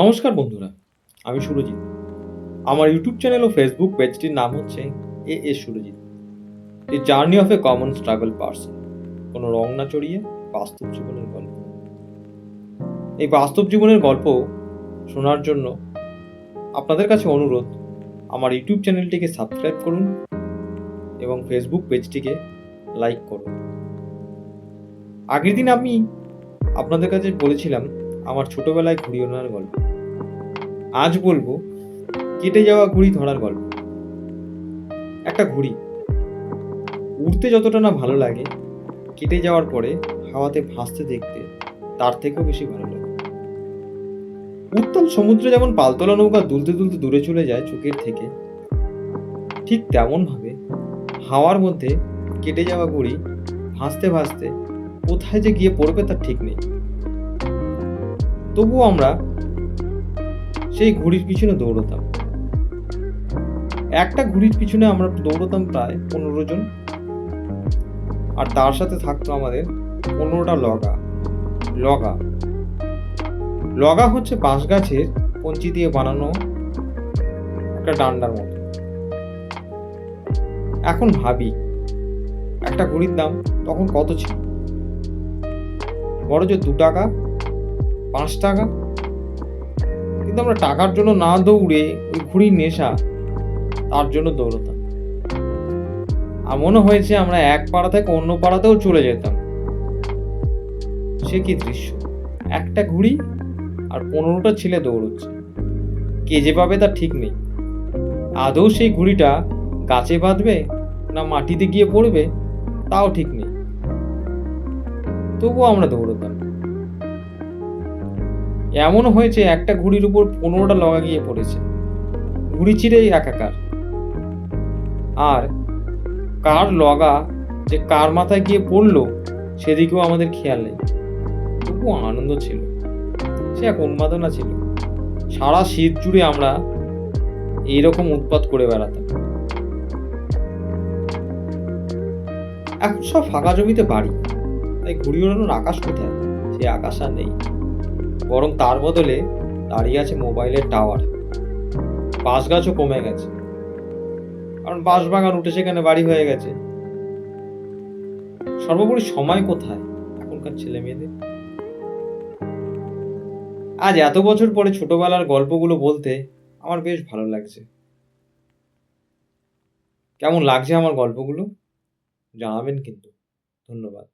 নমস্কার বন্ধুরা, আমি সুরজিৎ। আমার ইউটিউব চ্যানেল ও ফেসবুক পেজটির নাম হচ্ছে A S Surajit. A journey of a common struggle person. কোনো রং না চড়িয়ে বাস্তব জীবনের গল্প। এই বাস্তব জীবনের গল্প শোনার জন্য আপনাদের কাছে অনুরোধ, আমার ইউটিউব চ্যানেলটিকে সাবস্ক্রাইব করুন এবং ফেসবুক পেজটিকে লাইক করুন। আগের দিন আমি আপনাদের কাছে বলেছিলাম, আমার ছোটবেলায় ওড়ানোর গল্প। আজ বলব, কেটে যাওয়া ঘুড়ি ধরার গল্প। একটা ঘুড়ি। উড়তে যতটা না ভালো লাগে, কেটে যাওয়ার পরে হাওয়াতে ভাসতে দেখতে তার থেকেও বেশি ভালো লাগে। উত্তাল সমুদ্রে যেমন পালতোলা নৌকা দুলতে দুলতে দূরে চলে যায় চোখের থেকে, ঠিক তেমন ভাবে হাওয়ার মধ্যে কেটে যাওয়া ঘুড়ি ভাসতে ভাসতে কোথায় যে গিয়ে পড়বে তার ঠিক নেই। তবুও আমরা সেই ঘুড়ির পিছনে দৌড়তাম। একটা ঘুড়ির পিছনে আমরা দৌড়তাম প্রায় পনেরো জন। আর তার সাথে থাকতো আমাদের পনেরোটা লগা। লগা। লগা হচ্ছে বাঁশ গাছের কঞ্চি দিয়ে বানানো একটা ডান্ডার মতো। এখন ভাবি, একটা ঘুড়ির দাম তখন কত ছিল? বড় যে দু টাকা, পাঁচ টাকা কিন্তু আমরা টাকার জন্য না দৌড়ে ওই ঘুড়ির নেশা, তার জন্য দৌড়তাম। মনে হয়েছে আমরা এক পাড়া থেকে অন্য পাড়াতেও চলে যেতাম। সে কি দৃশ্য? একটা ঘুড়ি আর পনেরোটা ছেলে দৌড়চ্ছে। কে যে পাবে তার ঠিক নেই। আদৌ সেই ঘুড়িটা গাছে বাঁধবে না মাটিতে গিয়ে পড়বে, তাও ঠিক নেই। তবুও আমরা দৌড়তাম। এমনও হয়েছে একটা ঘুড়ির উপর পনেরোটা লগা গিয়ে পড়েছে। ঘুড়ি চিরেই একাকার। আর কার লগা যে কার মাথায় গিয়ে পড়ল, সেদিকেও আমাদের খেয়াল নেই। তবুও আনন্দ ছিল। সে এক উন্মাদনা ছিল। সারা শীত জুড়ে আমরা এইরকম উৎপাত করে বেড়াতাম। এখন সব ফাঁকা জমিতে বাড়ি। তাই ঘুড়ি ওড়ানোর আকাশ কোথায়? সে আকাশ আর নেই। বরং তার বদলে দাঁড়িয়ে আছে মোবাইলের টাওয়ার। বাঁশ গাছও কমে গেছে। কারণ বাঁশ বাগান উঠে সেখানে বাড়ি হয়ে গেছে। সর্বোপরি সময় কোথায় এখনকার ছেলে মেয়েদের আজ এত বছর পরে ছোটবেলার গল্পগুলো বলতে আমার বেশ ভালো লাগছে। কেমন লাগছে আমার গল্পগুলো? জানাবেন কিন্তু। ধন্যবাদ।